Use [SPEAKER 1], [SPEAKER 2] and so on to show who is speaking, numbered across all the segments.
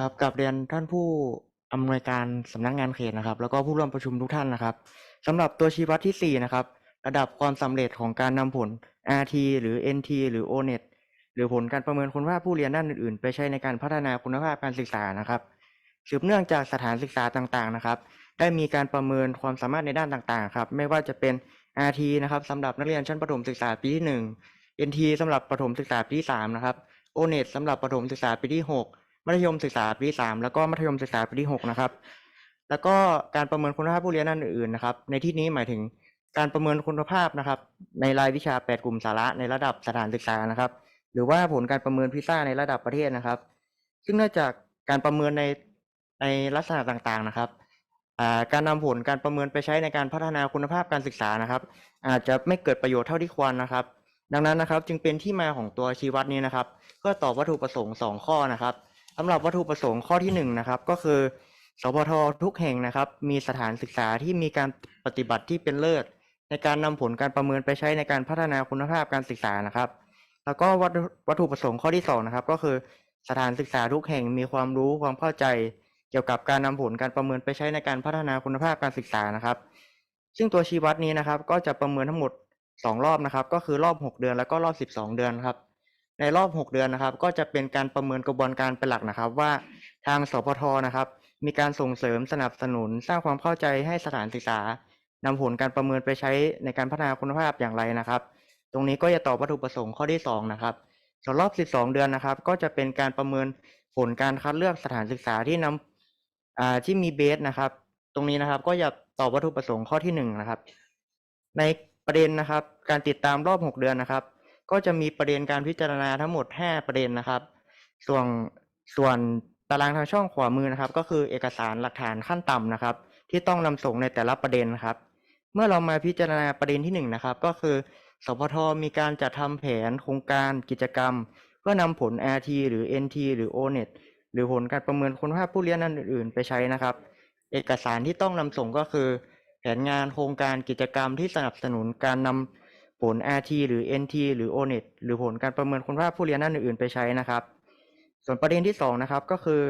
[SPEAKER 1] ครับกลับเรียนท่านผู้อำนวยการสำนักงานเขตนะครับ แล้วก็ผู้ร่วมประชุมทุกท่านนะครับสำหรับตัวชี้วัดที่ 4 นะครับ ระดับความสำเร็จของการนำผล RT หรือ NT หรือ ONET หรือผลการประเมินคุณภาพผู้เรียนด้านอื่นๆ ไปใช้ในการพัฒนาคุณภาพการศึกษานะครับ สืบเนื่องจากสถานศึกษาต่างๆนะครับ ได้มีการประเมินความสามารถในด้านต่างๆครับไม่ว่าจะเป็น RT นะครับสำหรับนักเรียนชั้นประถมศึกษาปีที่ 1 NT สำหรับประถมศึกษาปีที่3นะครับ ONET สำหรับประถมศึกษาปีที่ 6 มัธยมศึกษาปีที่3แล้วก็มัธยมศึกษาปีที่6นะครับ แล้วก็การประเมินคุณภาพผู้เรียนด้านอื่นนะครับ ในที่นี้หมายถึงการประเมินคุณภาพนะครับ ในรายวิชา 8 กลุ่มสาระในระดับสถานศึกษานะครับ หรือว่าผลการประเมินพิซซ่าในระดับประเทศนะครับ ซึ่งเนื่องจากการประเมินในในลักษณะต่างๆนะครับการนำผลการประเมินไปใช้ในการพัฒนาคุณภาพการศึกษานะครับ อาจจะไม่เกิดประโยชน์เท่าที่ควรนะครับ ดังนั้นนะครับจึงเป็นที่มาของตัวชี้วัดนี้นะครับ เพื่อตอบวัตถุประสงค์ 2 ข้อนะครับ สำหรับวัตถุประสงค์ข้อที่1นะครับ ก็คือ สพททุกแห่งนะครับ มีสถานศึกษาที่มีการปฏิบัติที่เป็นเลิศ ในการนำผลการประเมินไปใช้ในการพัฒนาคุณภาพการศึกษานะครับ แล้วก็วัตถุประสงค์ข้อที่2นะครับ ก็คือสถานศึกษาทุกแห่งมีความรู้ความเข้าใจ เกี่ยวกับการนำผลการประเมินไปใช้ในการพัฒนาคุณภาพการศึกษานะครับ ซึ่งตัวชี้วัดนี้นะครับ ก็จะประเมินทั้งหมด 2 รอบนะครับ ก็คือรอบ 6 เดือนแล้วก็รอบ 12 เดือนครับ ในรอบ 6 เดือนนะครับ ก็จะเป็นการประเมินกระบวนการเป็นหลักนะครับ ว่าทางสพทนะครับ มีการส่งเสริมสนับสนุนสร้างความเข้าใจให้สถานศึกษานำผลการประเมินไปใช้ในการพัฒนาคุณภาพอย่างไรนะครับ ตรงนี้ก็จะตอบวัตถุประสงค์ข้อที่ 2 นะครับส่วนรอบ 12 เดือนนะครับ ก็จะเป็นการประเมินผลการคัดเลือกสถานศึกษาที่นำอ่าที่มีเบสนะครับ ตรงนี้นะครับก็จะตอบวัตถุประสงค์ข้อที่1นะครับ ในประเด็นนะครับ การติดตามรอบ 6 เดือนนะครับ ก็จะมีประเด็นการพิจารณาทั้งหมด 5 ประเด็นนะครับ ส่วนส่วนตารางทางช่องขวามือนะครับ ก็คือเอกสารหลักฐานขั้นต่ำนะครับ ที่ต้องนำส่งในแต่ละประเด็นนะครับ เมื่อเรามาพิจารณาประเด็นที่หนึ่งนะครับ ก็คือสพทมีการจัดทำแผนโครงการกิจกรรม เพื่อนำผล RT หรือ NT หรือ ONET หรือผลการประเมินคุณภาพผู้เรียนด้นอื่น ๆ ไปใช้นะครับ เอกสารที่ต้องนำส่งก็คือ แผนงานโครงการกิจกรรมที่สนับสนุนการนำ ผล RT หรือ NT หรือ ONET หรือผลการประเมินคุณภาพผู้เรียนด้านอื่นๆไปใช้นะครับ ส่วนประเด็นที่สองนะครับก็คือ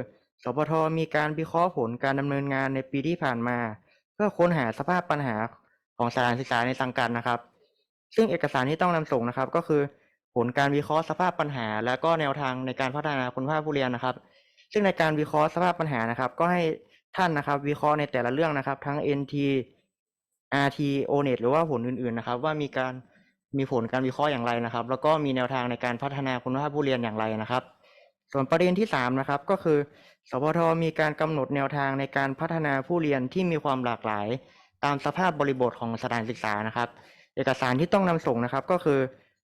[SPEAKER 1] สพทมีการวิเคราะห์ผลการดำเนินงานในปีที่ผ่านมา เพื่อค้นหาสภาพปัญหาของสถานศึกษาในสังกัดนะครับ ซึ่งเอกสารที่ต้องนำส่งนะครับ ก็คือ ผลการวิเคราะห์สภาพปัญหา และก็แนวทางในการพัฒนาคุณภาพผู้เรียนนะครับ ซึ่งในการวิเคราะห์สภาพปัญหานะครับ ก็ให้ท่านนะครับ วิเคราะห์ในแต่ละเรื่องนะครับ ทั้ง NT RT ONET หรือว่าผลอื่นๆนะครับ ว่ามีการ มีผลการวิเคราะห์อย่างไรนะครับ แล้วก็มีแนวทางในการพัฒนาคุณภาพผู้เรียนอย่างไรนะครับ ส่วนประเด็นที่สามนะครับก็คือ สพทมีการกำหนดแนวทางในการพัฒนาผู้เรียนที่มีความหลากหลาย ตามสภาพบริบทของสถานศึกษานะครับ เอกสารที่ต้องนำส่งนะครับก็คือ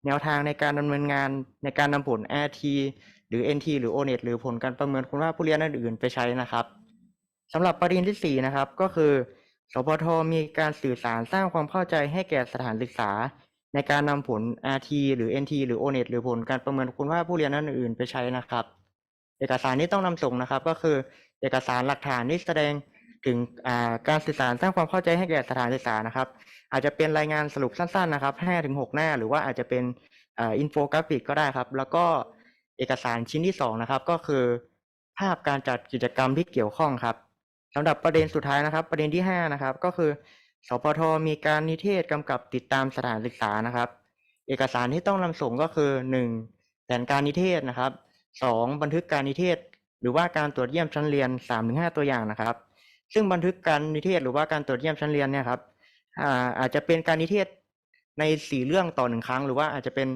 [SPEAKER 1] แนวทางในการดำเนินงานในการนำผล RT หรือ NT หรือ ONET หรือผลการประเมินคุณภาพผู้เรียนด้านอื่นๆไปใช้นะครับสำหรับประเด็นที่สี่นะครับก็คือ สพทมีการสื่อสารสร้างความเข้าใจให้แก่สถานศึกษา ในการนำผล RT หรือ NT หรือ ONET หรือผลการประเมินคุณภาผู้เรียนด้นอื่นไปใช้นะครับ เอกสารที่ต้องนำส่งนะครับ ก็คือเอกสารหลักฐานที่แสดงถึงการสื่อสารสร้างความเข้าใจให้แก่สถานศึกษานะครับ อาจจะเป็นรายงานสรุปสั้นๆนะครับ5ถึง6หน้า หรือว่าอาจจะเป็นอินโฟกราฟิกก็ได้ครับ แล้วก็เอกสารชิ้นที่สองนะครับ ก็คือ ภาพการจัดกิจกรรมที่เกี่ยวข้องครับสำหรับประเด็นสุดท้ายนะครับ ประเด็นที่ห้านะครับ ก็คือ สพทมีการนิเทศกำกับติดตามสถานศึกษานะครับ เอกสารที่ต้องนำส่งก็คือหนึ่งแผนการนิเทศนะครับสองบันทึกการนิเทศ หรือว่าการตรวจเยี่ยมชั้นเรียนสามถึงห้าตัวอย่างนะครับ ซึ่งบันทึกการนิเทศหรือว่าการตรวจเยี่ยมชั้นเรียนเนี่ยครับอาอาจจะเป็นการนิเทศในสี่เรื่องต่อหนึ่งครั้ง หรือว่าอาจจะเป็น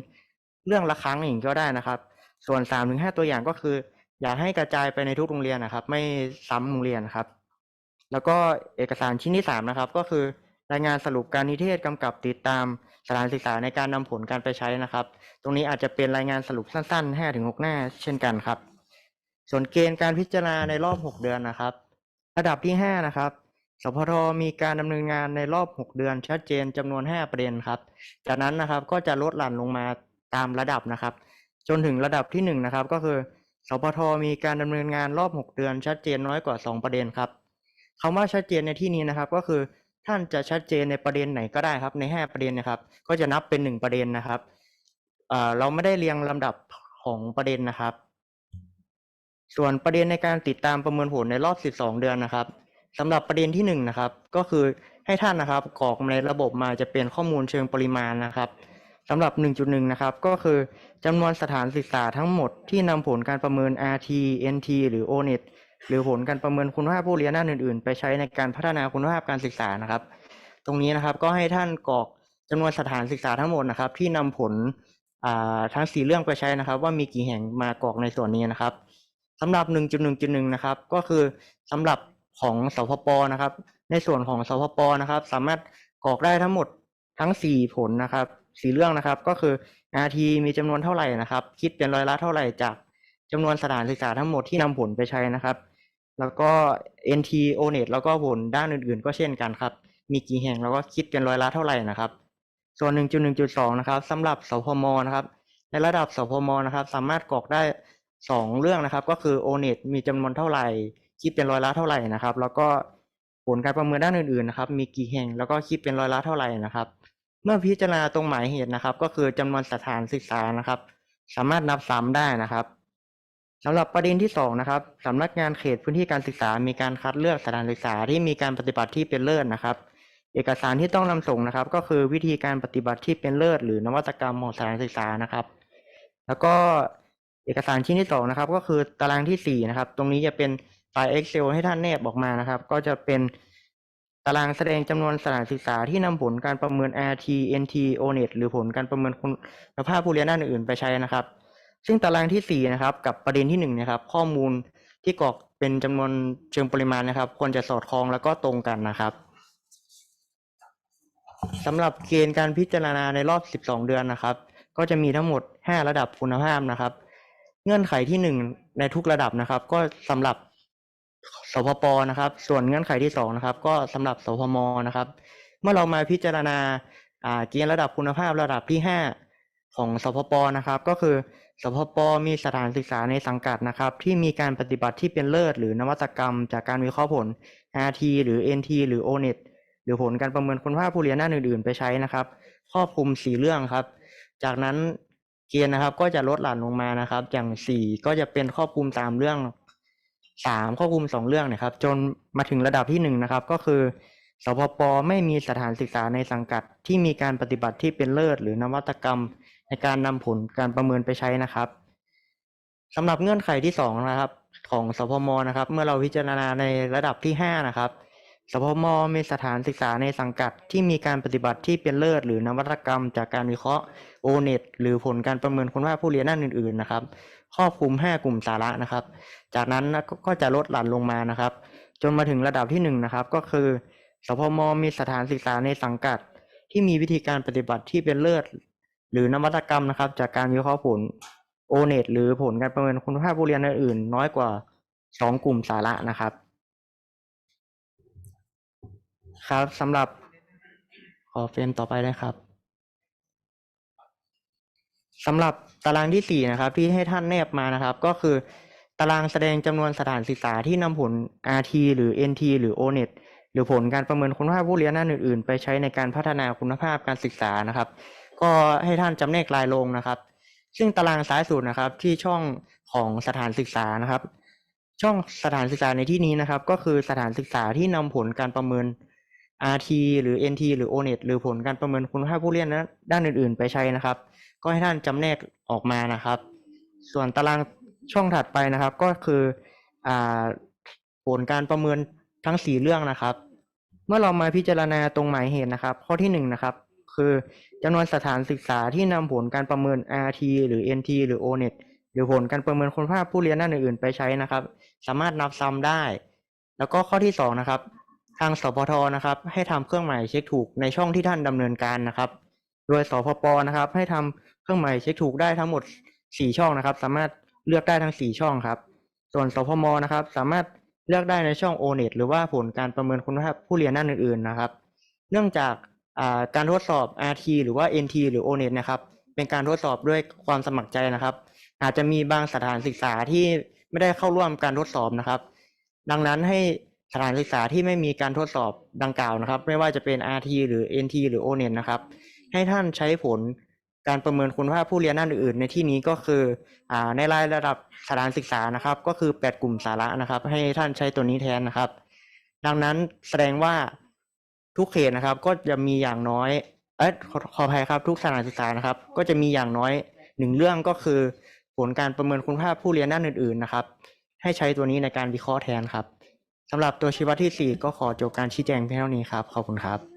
[SPEAKER 1] เรื่องละครั้งอย่างก็ได้นะครับ ส่วนสามถึงห้าตัวอย่างก็คือ อยากให้กระจายไปในทุกโรงเรียนนะครับ ไม่ซ้ำโรงเรียนนะครับ แล้วก็เอกสารชิ้นที่สามนะครับก็คือ รายงานสรุปการนิเทศกำกับติดตามสถานศึกษาในการนำผลการไปใช้นะครับ ตรงนี้อาจจะเป็นรายงานสรุปสั้นๆ5ถึง6หน้าเช่นกันครับ ส่วนเกณฑ์การพิจารณาในรอบ 6 เดือนนะครับ ระดับที่ 5 นะครับสพทมีการดำเนินงานในรอบ 6 เดือนชัดเจนจำนวน 5 ประเด็นครับ จากนั้นนะครับก็จะลดหลั่นลงมาตามระดับนะครับ จนถึงระดับที่1นะครับก็คือสพทมีการดำเนินงานรอบ 6 เดือนชัดเจนน้อยกว่า 2 ประเด็นครับคำว่าชัดเจนในที่นี้นะครับ ก็คือ ท่านจะชัดเจนในประเด็นไหนก็ได้ครับ ใน5ประเด็นนะครับ ก็จะนับเป็น1ประเด็นนะครับเราไม่ได้เรียงลำดับของประเด็นนะครับ ส่วนประเด็นในการติดตามประเมินผลในรอบ 12 เดือนนะครับสำหรับประเด็นที่1นะครับ ก็คือให้ท่านนะครับกรอกในระบบมาจะเป็นข้อมูลเชิงปริมาณนะครับสำหรับ 1.1 นะครับ ก็คือจำนวนสถานศึกษาทั้งหมดที่นำผลการประเมิน RT NT หรือ ONET หรือผลการประเมินคุณภาพผู้เรียนด้านอื่นๆ ไปใช้ในการพัฒนาคุณภาพการศึกษานะครับ ตรงนี้นะครับก็ให้ท่านกรอกจำนวนสถานศึกษาทั้งหมดนะครับ ที่นำผลาทั้งสี่เรื่องไปใช้นะครับ ว่ามีกี่แห่งมากรอกในส่วนนี้นะครับสำหรับ 1.1.1 นะครับ ก็คือสำหรับของสพปนะครับ ในส่วนของสพปนะครับ สามารถกรอกได้ทั้งหมดทั้งสี่ผลนะครับสี่เรื่องนะครับ ก็คือ RT มีจำนวนเท่าไหร่นะครับ คิดเป็นร้อยละเท่าไหร่จากจำนวนสถานศึกษาทั้งหมดที่นำผลไปใช้นะครับ แล้วก็ NT ONET แล้วก็ผลด้านอื่นๆ ก็เช่นกันครับ มีกี่แห่งแล้วก็คิดเป็นร้อยละเท่าไหร่นะครับ ส่วน 1.1.2 นะครับสำหรับสพมนะครับ ในระดับสพมนะครับ สามารถกรอกได้สองเรื่องนะครับ ก็คือ ONET มีจำนวนเท่าไหร่ คิดเป็นร้อยละเท่าไหร่นะครับ แล้วก็ผลการประเมินด้านอื่นๆนะครับ มีกี่แห่งแล้วก็คิดเป็นร้อยละเท่าไหร่นะครับ เมื่อพิจารณาตรงหมายเหตุนะครับ ก็คือจำนวนสถานศึกษานะครับ สามารถนับซ้ำได้นะครับ สำหรับประเด็นที่สองนะครับสำนักงานเขตพื้นที่การศึกษา มีการคัดเลือกสถานศึกษาที่มีการปฏิบัติที่เป็นเลิศนะครับ เอกสารที่ต้องนำส่งนะครับ ก็คือวิธีการปฏิบัติที่เป็นเลิศ หรือนวัตกรรมของสถานศึกษานะครับ แล้วก็เอกสารชิ้นที่สองนะครับ ก็คือตารางที่สี่นะครับ ตรงนี้จะเป็นไฟล์ Excel ให้ท่านแนบออกมานะครับ ก็จะเป็นตารางแสดงจำนวนสถานศึกษาที่นำผลการประเมิน RT NT ONET หรือผลการประเมินคุณภาพผู้เรียนด้านอื่นไปใช้นะครับ ซึ่งตารางที่สี่นะครับ กับประเด็นที่หนึ่งนะครับ ข้อมูลที่กรอกเป็นจำนวนเชิงปริมาณนะครับ ควรจะสอดคล้องแล้วก็ตรงกันนะครับสำหรับเกณฑ์การพิจารณาในรอบ 12 เดือนนะครับ ก็จะมีทั้งหมด 5 ระดับคุณภาพนะครับ เงื่อนไขที่ 1 ในทุกระดับนะครับ ก็สำหรับสพปนะครับ ส่วนเงื่อนไขที่2นะครับ ก็สำหรับสพมนะครับ เมื่อเรามาพิจารณาอ่าเกณฑ์ระดับคุณภาพระดับที่ 5 ของสพปนะครับ ก็คือ สพปมีสถานศึกษาในสังกัดนะครับ ที่มีการปฏิบัติที่เป็นเลิศ หรือนวัตกรรม จากการวิเคราะห์ผล RT หรือ NT หรือ ONET หรือผลการประเมินคุณภาพผู้เรียนด้านอื่นๆ ไปใช้นะครับครอบคลุมสี่เรื่องครับ จากนั้นเกณฑ์นะครับก็จะลดหลั่นลงมานะครับ อย่างสี่ก็จะเป็นครอบคลุมสามเรื่องสามครอบคลุมสองเรื่องนะครับ จนมาถึงระดับที่หนึ่งนะครับก็คือสพปไม่มีสถานศึกษาในสังกัดที่มีการปฏิบัติที่เป็นเลิศ หรือนวัตกรรม ในการนำผลการประเมินไปใช้นะครับสำหรับเงื่อนไขที่สองนะครับ ของสพมนะครับ เมื่อเราพิจารณาในระดับที่ห้านะครับสพมมีสถานศึกษาในสังกัดที่มีการปฏิบัติที่เป็นเลิศ หรือนวัตกรรม จากการวิเคราะห์ ONET หรือผลการประเมินคุณภาพผู้เรียนด้านอื่น ๆ นะครับ ครอบคลุม 5 กลุ่มสาระนะครับ จากนั้นก็ก็จะลดหลั่นลงมานะครับ จนมาถึงระดับที่1นะครับก็คือสพมมีสถานศึกษาในสังกัด ที่มีวิธีการปฏิบัติที่เป็นเลิศ หรือนวัตกรรมนะครับ จากการวิเคราะห์ผล ONET หรือผลการประเมินคุณภาพผู้เรียนอื่นๆน้อยกว่า 2 กลุ่มสาระนะครับ ครับสำหรับขอเฟรมต่อไปเลยครับสำหรับตารางที่สี่นะครับ ที่ให้ท่านแนบมานะครับ ก็คือ ตารางแสดงจำนวนสถานศึกษาที่นำผล RT หรือ NT หรือ ONET หรือผลการประเมินคุณภาพผู้เรียนด้านอื่นๆ ไปใช้ในการพัฒนาคุณภาพการศึกษานะครับ ก็ให้ท่านจำแนกรายลงนะครับ ซึ่งตารางซ้ายสุดนะครับที่ช่องของสถานศึกษานะครับ ช่องสถานศึกษาในที่นี้นะครับ ก็คือสถานศึกษาที่นำผลการประเมิน RT หรือ NT หรือ ONET หรือผลการประเมินคุณภาพผู้เรียนด้านอื่น ๆ ไปใช้นะครับ ก็ให้ท่านจำแนกออกมานะครับ ส่วนตารางช่องถัดไปนะครับ ก็คืออผลการประเมินทั้งสี่เรื่องนะครับ เมื่อเรามาพิจารณาตรงหมายเหตุนะครับ ข้อที่หนึ่งนะครับ คือจำนวนสถานศึกษาที่นำผลการประเมิน RT หรือ NT หรือ ONET หรือผลการประเมินคุณภาพผู้เรียนด้านอื่นๆ ไปใช้นะครับ สามารถนับซ้ำได้ แล้วก็ข้อที่สองนะครับ ทางสพทนะครับ ให้ทำเครื่องหมายเช็คถูกในช่องที่ท่านดำเนินการนะครับ โดยสพปนะครับ ให้ทำเครื่องหมายเช็คถูกได้ทั้งหมด 4 ช่องนะครับ สามารถเลือกได้ทั้ง 4 ช่องครับ ส่วนสพมนะครับ สามารถเลือกได้ในช่อง ONET หรือว่าผลการประเมินคุณภาพผู้เรียนด้านอื่นๆนะครับ เนื่องจาก การทดสอบ RT หรือว่า NT หรือ ONET นะครับ เป็นการทดสอบด้วยความสมัครใจนะครับ อาจจะมีบางสถานศึกษาที่ไม่ได้เข้าร่วมการทดสอบนะครับ ดังนั้นให้สถานศึกษาที่ไม่มีการทดสอบดังกล่าวนะครับ ไม่ว่าจะเป็น RT หรือ NT หรือ ONET นะครับ ให้ท่านใช้ผลการประเมินคุณภาพผู้เรียนด้านอื่น ในที่นี้ก็คืออในรายระดับสถานศึกษานะครับ ก็คือ 8 กลุ่มสาระนะครับ ให้ท่านใช้ตัวนี้แทนนะครับ ดังนั้นแสดงว่า ทุกเขตนะครับ ก็จะมีอย่างน้อย เอ้ยขอขออภัยครับ ทุกสถานศึกษานะครับ ก็จะมีอย่างน้อยหนึ่งเรื่องก็คือ ผลการประเมินคุณภาพผู้เรียนด้านอื่น ๆนะครับ ให้ใช้ตัวนี้ในการวิเคราะห์แทนครับสำหรับตัวชี้วัดที่สี่ก็ขอจบการชี้แจงเพียงเท่านี้ครับ ขอบคุณครับ